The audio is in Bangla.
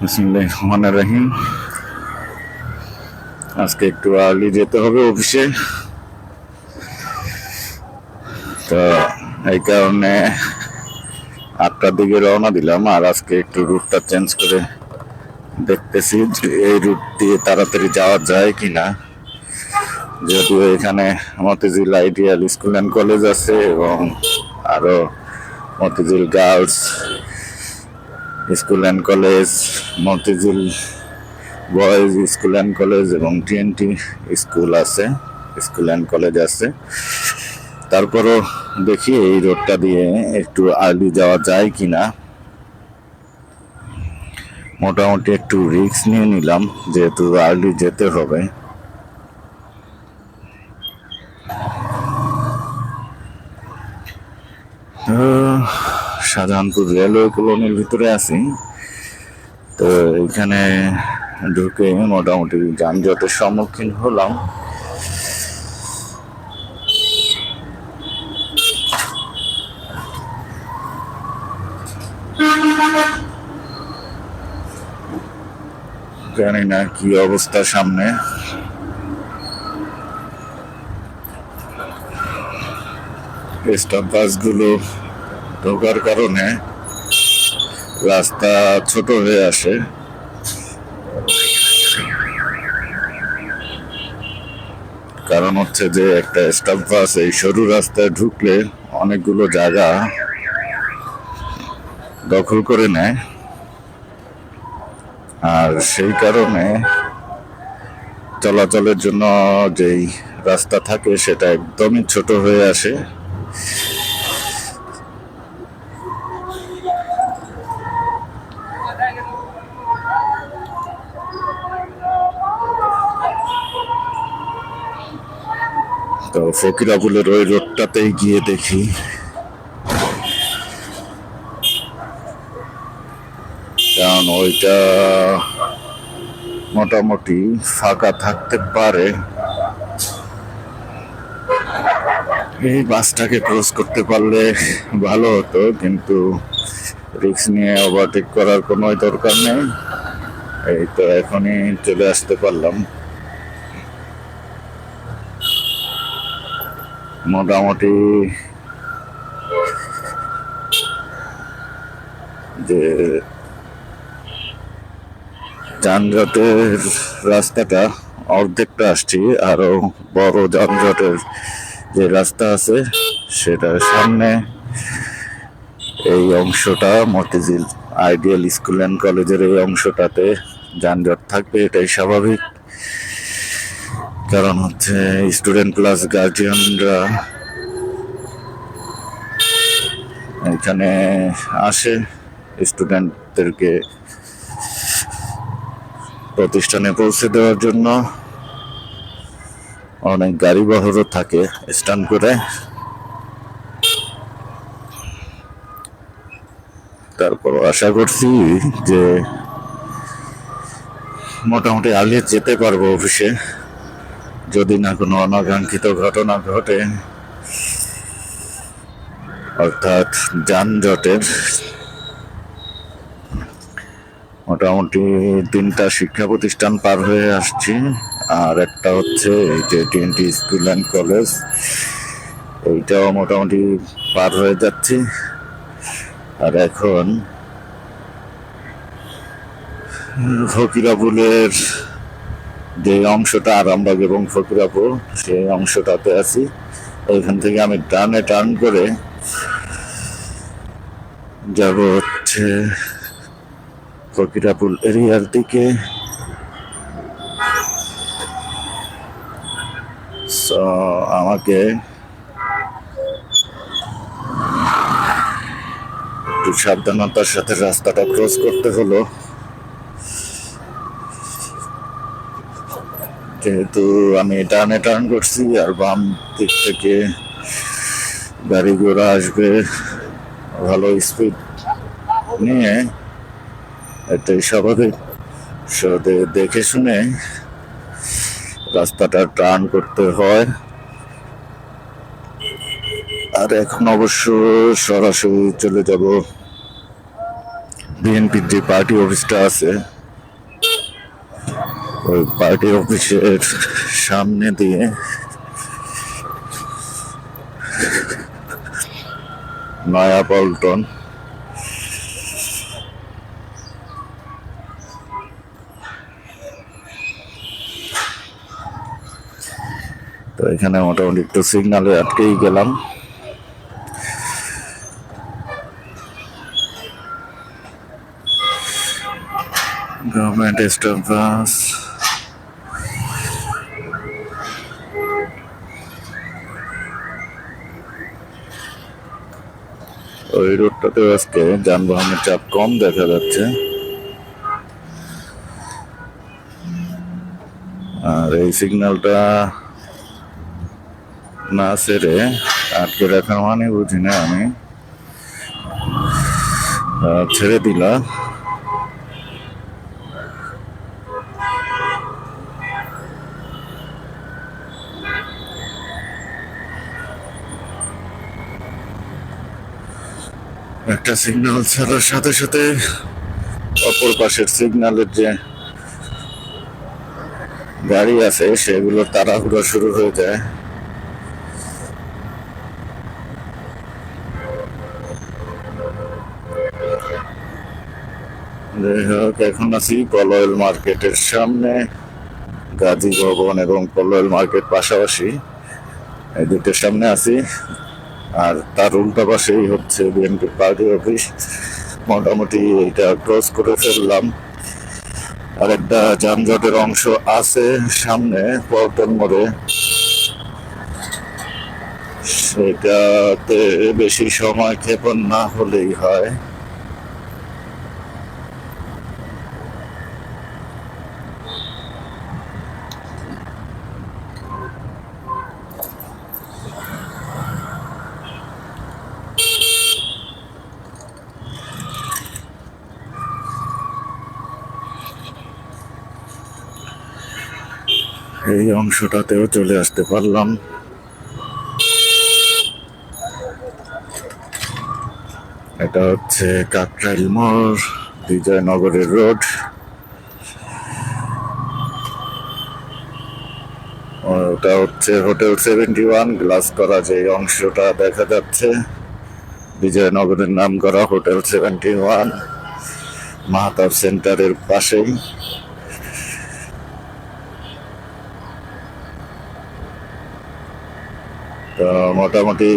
বিসমিল্লাহির রহমানির রহিম। আজকে একটু আর্লি যেতে হবে অফিসে তো এই কারণে আটটার দিকে রওনা দিলাম আর আজকে একটু রুটটা চেঞ্জ করে দেখতেছি এই রুট দিয়ে তাড়াতাড়ি যাওয়া যায় কিনা। যেহেতু এখানে Motijheel Ideal School and College আছে এবং আরও Motijheel Girls School and College, Motijheel Boys School and College এবং টিএনটি স্কুল আছে, স্কুল অ্যান্ড কলেজ আছে। তারপরও দেখি এই রোডটা দিয়ে একটু আর্লি যাওয়া যায় কিনা। মোটামুটি একটু রিস্ক নিয়ে নিলাম, যেহেতু আর্লি যেতে হবে তো শাহজাহানপুর রেলওয়ে কলোনির ভিতরে আছি। তো এখানে ঢুকে মোটামুটি যানজটের সম্মুখীন হলাম। জানি না কি অবস্থা সামনে। স্টাফ বাসগুলো ঢোকার কারণে রাস্তা ছোট হয়ে আসে। কারণ হচ্ছে যে একটা স্টাফ বাস এই সরু রাস্তায় ঢুকলে অনেকগুলো জায়গা দখল করে নেয়। আর সেই কারণে চলাচলের জন্য যেই রাস্তা থাকে সেটা একদমই ছোট হয়ে আসে। তো ফকিরাপুলের ওই রোডটাতেই গিয়ে দেখি। কারণ ওইটা মোটামুটি ফাঁকা থাকতে পারে। এই বাসটাকে ক্রস করতে পারলে ভালো হতো, কিন্তু রিক্স নিয়ে ওভারটেক করার কোনো দরকার নেই। এই তো এখনই চলে আসতে পারলাম। মোটামুটি যে যানজটের রাস্তাটা অর্ধেকটা আসছি, আরও বড় যানজটের যে রাস্তা আছে, সেটার সামনে এই অংশটা মতিঝিল আইডিয়াল স্কুল অ্যান্ড কলেজের এই অংশটাতে যানজট থাকবে, এটাই স্বাভাবিক। কারণ হচ্ছে স্টুডেন্ট প্লাস গার্জিয়ানরা এখানে আসে স্টুডেন্টদেরকে প্রতিষ্ঠানে পৌঁছে দেওয়ার জন্য। অনেক গাড়ি বহরও থাকে স্ট্যান্ড করে। তারপর আশা করছি যে মোটামুটি আগে যেতে পারব অফিসে। যদি না কোনো অনাকাঙ্ক্ষিত ঘটনা ঘটে, অর্থাৎ যানজটের মোটামুটি তিনটা শিক্ষা প্রতিষ্ঠান পার হয়ে আসছি। আর একটা হচ্ছে যে টোয়েন্টি স্কুল অ্যান্ড কলেজ এইটাও মোটামুটি পার হয়ে যাচ্ছি। আর এখন ফকিরাপুলের যে অংশটা আরামবাগ এবং ফকিরাপুর, সেই অংশটাতে আছি। ওইখান থেকে আমি টানে টার্ন করে যাব হচ্ছে ফকিরাপুর এরিয়ার দিকে। আমাকে একটু সাবধানতার সাথে রাস্তাটা ক্রস করতে হলো। যেহেতু আমি টার্নে টার্ন করছি আর বাম দিক থেকে গাড়ি ঘোড়া আসবে ভালো স্পিড নিয়ে এটাই স্বাভাবিক। So, দে- দেখে শুনে রাস্তাটা টার্ন করতে হয়। আর এখন অবশ্য সরাসরি চলে যাব। বিএনপির যে পার্টি অফিসটা আছে। ওই পার্টি অফিসের সামনে দিয়ে। নয়া পল্টন। তো এখানে মোটামুটি একটু সিগনালে আটকেই গেলাম। গভর্নমেন্ট স্টাফ বাস ওই রোডটাতেও আজকে যানবাহনের চাপ কম দেখা যাচ্ছে। আর এই সিগন্যালটা না সেরে আটকে রাখার মানে বুঝি না আমি। ছেড়ে দিলা। একটা সিগন্যাল ছাড়ার সাথে সাথে অপর পাশের সিগন্যালের যে গাড়ি আছে, সেগুলো তাড়াহুড়ো শুরু হয়ে যায়। যাই হোক, এখন আছি কলয়েল মার্কেটের সামনে, গাজী ভবন এবং কলয়েল মার্কেট পাশাপাশি। এই দুটোর সামনে আছি। আর তার উল্টা পাশেই হচ্ছে বিএনপি পার্টি অফিস মোটামুটি এটা ক্রস করে ফেললাম। আর একটা যানজটের অংশ আছে সামনে, পল্টন মোড়ে। সেটাতে বেশি সময় ক্ষেপণ না হলেই হয়। এই অংশটাতেও চলে আসতে পারলাম। এটা হচ্ছে কাকরাইল মোড়, বিজয়নগরের রোড। ওটা হচ্ছে হোটেল সেভেন্টি ওয়ান, গ্লাস করা যে অংশটা দেখা যাচ্ছে। বিজয়নগরের নাম করা হোটেল সেভেন্টি ওয়ান, মাহাতাব সেন্টারের পাশেই তো মোটামুটি